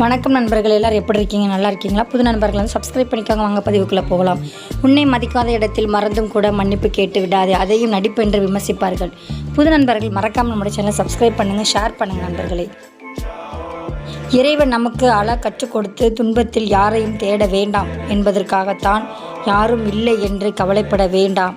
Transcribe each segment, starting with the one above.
வணக்கம் நண்பர்கள் எல்லாரும் எப்படி இருக்கீங்க? நல்லா இருக்கீங்களா? புது நண்பர்கள் வந்து சப்ஸ்கிரைப் பண்ணிக்கோங்க. வாங்க பதிவுக்குள்ளே போகலாம். உன்னை மதிக்காத இடத்தில் மறந்தும் கூட மன்னிப்பு கேட்டு விடாதே. அதையும் நடிப்பு என்று விமர்சிப்பார்கள். புது நண்பர்கள் மறக்காமல் நம்முடைய சேனலை சப்ஸ்கிரைப் பண்ணுங்கள் ஷேர் பண்ணுங்கள் நண்பர்களே. இறைவன் நமக்கு அழ கற்றுக் கொடுத்து துன்பத்தில் யாரையும் தேட வேண்டாம் என்பதற்காகத்தான் யாரும் இல்லை என்று கவலைப்பட வேண்டாம்.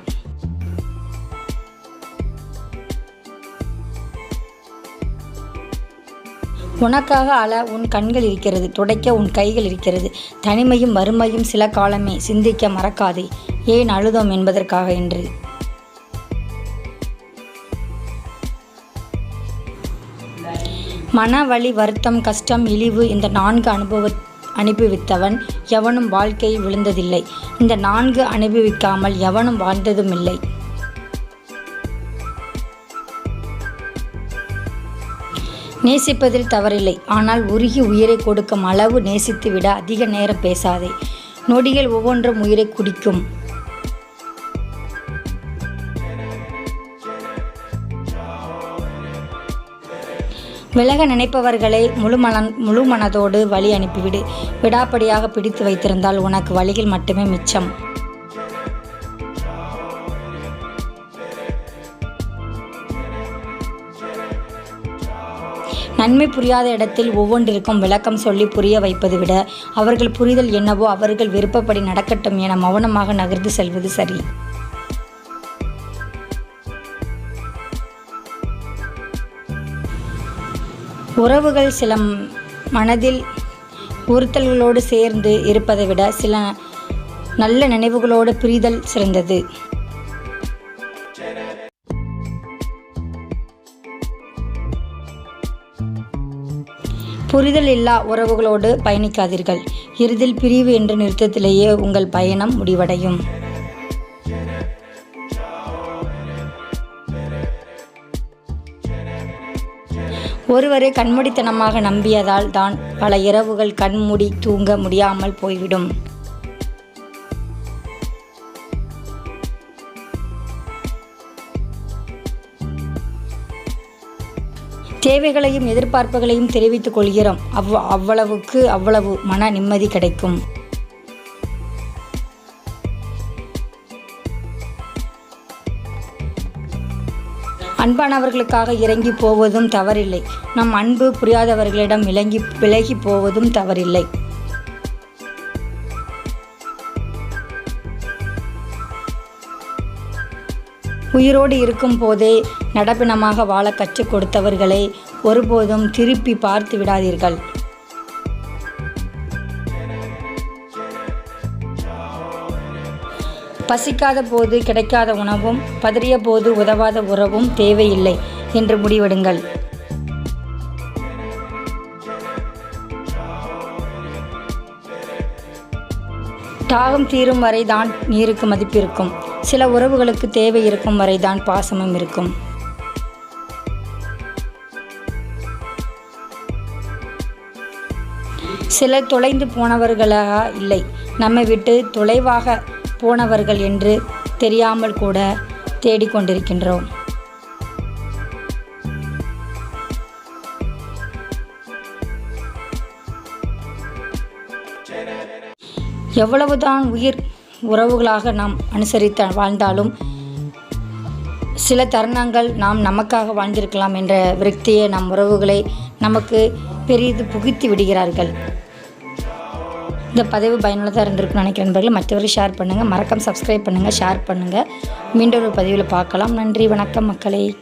உனக்காக அழ உன் கண்கள் இருக்கிறது துடைக்க உன் கைகள் இருக்கிறது. தனிமையும் வறுமையும் சில காலமே சிந்திக்க மறக்காதே ஏன் அழுதோம் என்பதற்காக என்று. மனவழி வருத்தம் கஷ்டம் இழிவு இந்த நான்கு அனுபவ அனுபவித்தவன் எவனும் வாழ்க்கையில் விழுந்ததில்லை. இந்த நான்கு அனுபவிக்காமல் எவனும் வாழ்ந்ததும் இல்லை நேசிப்பதில் தவறில்லை. ஆனால் உருகி உயிரை கொடுக்கும் அளவு நேசித்து விட அதிக நேரம் பேசாதே. நொடிகள் ஒவ்வொன்றும் உயிரை குடிக்கும். விலக நினைப்பவர்களை முழுமன முழு மனதோடு வழி அனுப்பிவிடு. விடாப்படியாக பிடித்து வைத்திருந்தால் உனக்கு வழியில் மட்டுமே மிச்சம். நன்மை புரியாத இடத்தில் ஒவ்வொன்றிற்கும் விளக்கம் சொல்லி புரிய வைப்பது விட அவர்கள் புரிதல் என்னவோ அவர்கள் விருப்பப்படி நடக்கட்டும் என மௌனமாக நகர்ந்து செல்வது சரி. உறவுகள் சில மனதில் உறுத்தல்களோடு சேர்ந்து இருப்பதை விட சில நல்ல நினைவுகளோடு புரிதல் சிறந்தது. புரிதல் இல்லா உறவுகளோடு பயணிக்காதீர்கள். இறுதியில் பிரிவு என்ற நிறுத்தத்திலேயே உங்கள் பயணம் முடிவடையும். ஒருவரை கண்மூடித்தனமாக நம்பியதால் தான் பல இரவுகள் கண்மூடி தூங்க முடியாமல் போய்விடும். தேவைகளையும் எதிர்பார்ப்புகளையும் தெரிவித்துக் கொள்கிறோம். அவ் அவ்வளவுக்கு அவ்வளவு மன நிம்மதி கிடைக்கும். அன்பானவர்களுக்காக இறங்கி போவதும் தவறில்லை. நம் அன்பு புரியாதவர்களிடம் விலகி விலகி போவதும் தவறில்லை. உயிரோடு இருக்கும் போதே நடப்பினமாக வாழ கற்றுக் கொடுத்தவர்களை ஒருபோதும் திருப்பி பார்த்து விடாதீர்கள். பசிக்காத போது கிடைக்காத உணவும் பதறிய போது உதவாத உறவும் தேவையில்லை என்று முடிவெடுங்கள். தாகம் தீரும் வரை தான் நீருக்கு மதிப்பிருக்கும். சில உறவுகளுக்கு தேவை இருக்கும் வரை தான் பாசமும் இருக்கும். சிலர் தொலைந்து போனவர்களாக இல்லை. நம்மை விட்டு தொலைவாக போனவர்கள் என்று தெரியாமல் கூட தேடிக்கொண்டிருக்கின்றோம் எவ்வளவுதான் உயிர் உறவுகளாக நாம் அனுசரித்து வாழ்ந்தாலும் சில தருணங்கள் நாம் நமக்காக வாழ்ந்திருக்கலாம் என்ற விரக்தியை நம் உறவுகளை நமக்கு பெரிது புகுத்தி விடுகிறார்கள். இந்த பதிவு பயனுள்ளதாக இருந்திருக்குன்னு நினைக்கிற நண்பர்கள். மற்றவர்கள் ஷேர் பண்ணுங்கள் மறக்காம சப்ஸ்கிரைப் பண்ணுங்கள் ஷேர் பண்ணுங்கள் மீண்டும் ஒரு பதிவில் பார்க்கலாம். நன்றி வணக்கம் மக்களை.